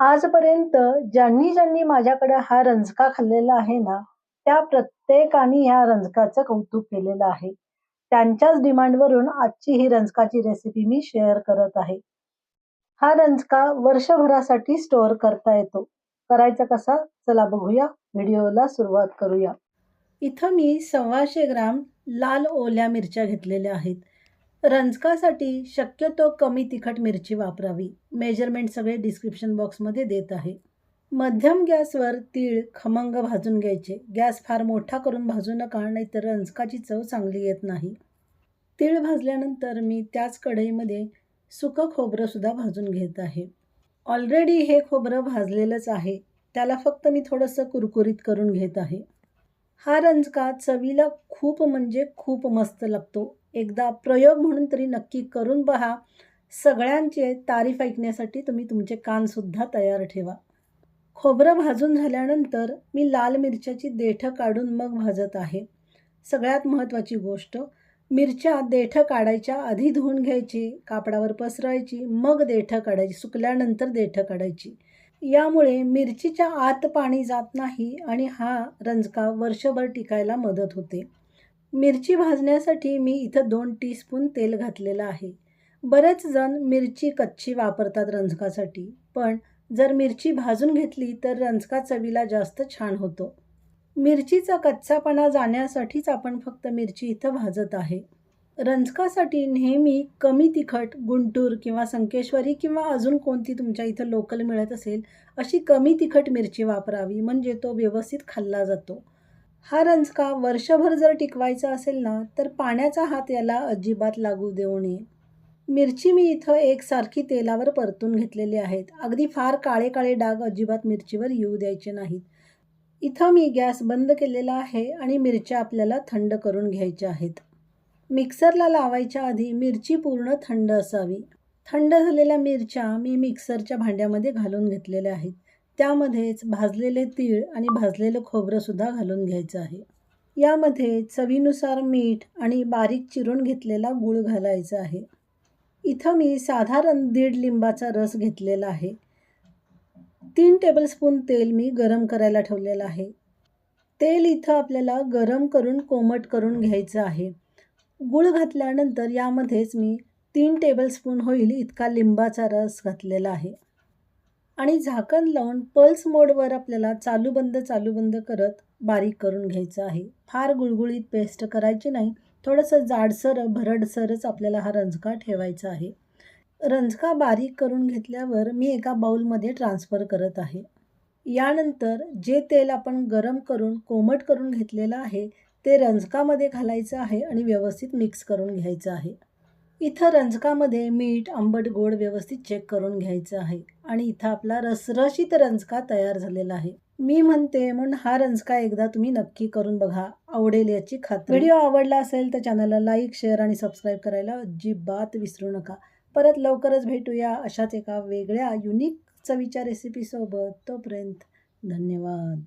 आजपर्यंत ज्यांनी ज्यांनी माझ्याकडे हा रंजका खाल्लेला आहे ना त्या प्रत्येकाने ह्या रंजकाचं कौतुक केलेलं आहे. त्यांच्याच डिमांडवरून आजची ही रंजकाची रेसिपी मी शेअर करत आहे. हा रंजका वर्षभरासाठी स्टोअर करता येतो. करायचा कसा? चला बघूया. व्हिडिओला सुरुवात करूया. इथं मी सव्वाशे ग्राम लाल ओल्या मिरच्या घेतलेल्या आहेत. रंजकासाठी शक्यतो कमी तिखट मिरची वापरावी. मेजरमेंट सगळे डिस्क्रिप्शन बॉक्समध्ये देत आहे. मध्यम गॅसवर तीळ खमंग भाजून घ्यायचे. गॅस फार मोठा करून भाजू नका नाहीतर रंजकाची चव चांगली येत नाही. तीळ भाजल्यानंतर मी त्याच कढईमध्ये सुकं खोबरंसुद्धा भाजून घेत आहे. ऑलरेडी हे खोबरं भाजलेलंच आहे. त्याला फक्त मी थोडंसं कुरकुरीत करून घेत आहे. हा रंजका चवीला खूप म्हणजे खूप मस्त लागतो. एकदा प्रयोग म्हणून तरी नक्की करून पहा सगळ्यांचे तारीफ ऐकण्यासाठी तुम्ही तुमचे कानसुद्धा तयार ठेवा. खोबरं भाजून झाल्यानंतर मी लाल मिरच्याची देठं काढून मग भाजत आहे. सगळ्यात महत्त्वाची गोष्ट मिरच्या देठं काढायच्या आधी धुवून घ्यायची कापडावर पसरायची मग देठं काढायची सुकल्यानंतर देठं काढायची. यामुळे मिरचीच्या आत पाणी जात नाही आणि हा रंजका वर्षभर टिकायला मदत होते. मिरची भाजण्यासाठी मी इथं दोन टीस्पून तेल घातलेलं आहे. बरेच जण मिरची कच्ची वापरतात रंजकासाठी पण जर मिरची भाजून घेतली तर रंजका चवीला जास्त छान होतो. मिरचीचा कच्चापणा जाण्यासाठीच आपण फक्त मिरची इथं भाजत आहे. रंजकासाठी नेहमी कमी तिखट गुंटूर किंवा संकेश्वरी किंवा अजून कोणती तुमच्या इथं लोकल मिळत असेल अशी कमी तिखट मिरची वापरावी म्हणजे तो व्यवस्थित खाल्ला जातो. हा रंजका वर्षभर जर टिकवायचा असेल ना तर पाण्याचा हात याला अजिबात लागू देऊ नये. मिरची मी इथं एकसारखी तेलावर परतून घेतलेली आहेत. अगदी फार काळे काळे डाग अजिबात मिरचीवर येऊ द्यायचे नाहीत. इथं मी गॅस बंद केलेला आहे आणि मिरच्या आपल्याला थंड करून घ्यायच्या आहेत. मिक्सरला लावायच्या आधी मिरची पूर्ण थंड असावी. थंड झालेल्या मिरच्या मी मिक्सरच्या भांड्यामध्ये घालून घेतलेल्या आहेत. त्यामध्येच भाजलेले तीळ आणि भाजलेलं खोबरंसुद्धा घालून घ्यायचं आहे. यामध्ये चवीनुसार मीठ आणि बारीक चिरून घेतलेला गूळ घालायचा आहे. इथं मी साधारण दीड लिंबाचा रस घेतलेला आहे. तीन टेबलस्पून तेल मी गरम करायला ठेवलेलं आहे. तेल इथं आपल्याला गरम करून कोमट करून घ्यायचं आहे. गूळ घातल्यानंतर यामध्येच मी तीन टेबलस्पून होईल इतका लिंबाचा रस घातलेला आहे. आणि झाकण लावून पल्स मोडवर आपल्याला चालू बंद चालू बंद करत बारीक करून घ्यायचं आहे. फार गुळगुळीत पेस्ट करायची नाही थोडंसं जाडसर भरडसरच आपल्याला हा रंजका ठेवायचा आहे. रंजका बारीक करून घेतल्यावर मी एका बाऊलमध्ये ट्रान्सफर करत आहे. यानंतर जे तेल आपण गरम करून कोमट करून घेतलेलं आहे ते रंजकामध्ये घालायचं आहे आणि व्यवस्थित मिक्स करून घ्यायचं आहे. इथं रंजकामध्ये मीठ आंबट गोड व्यवस्थित चेक करून घ्यायचं आहे आणि इथं आपला रसरशीत रंजका तयार झालेला आहे. मी म्हणते म्हणून हा रंजका एकदा तुम्ही नक्की करून बघा आवडेल याची खात्री. व्हिडिओ आवडला असेल तर चॅनलला लाईक शेअर आणि सबस्क्राईब करायला अजिबात विसरू नका. परत लवकरच भेटूया अशाच एका वेगळ्या युनिक चवीच्या रेसिपीसोबत तोपर्यंत धन्यवाद.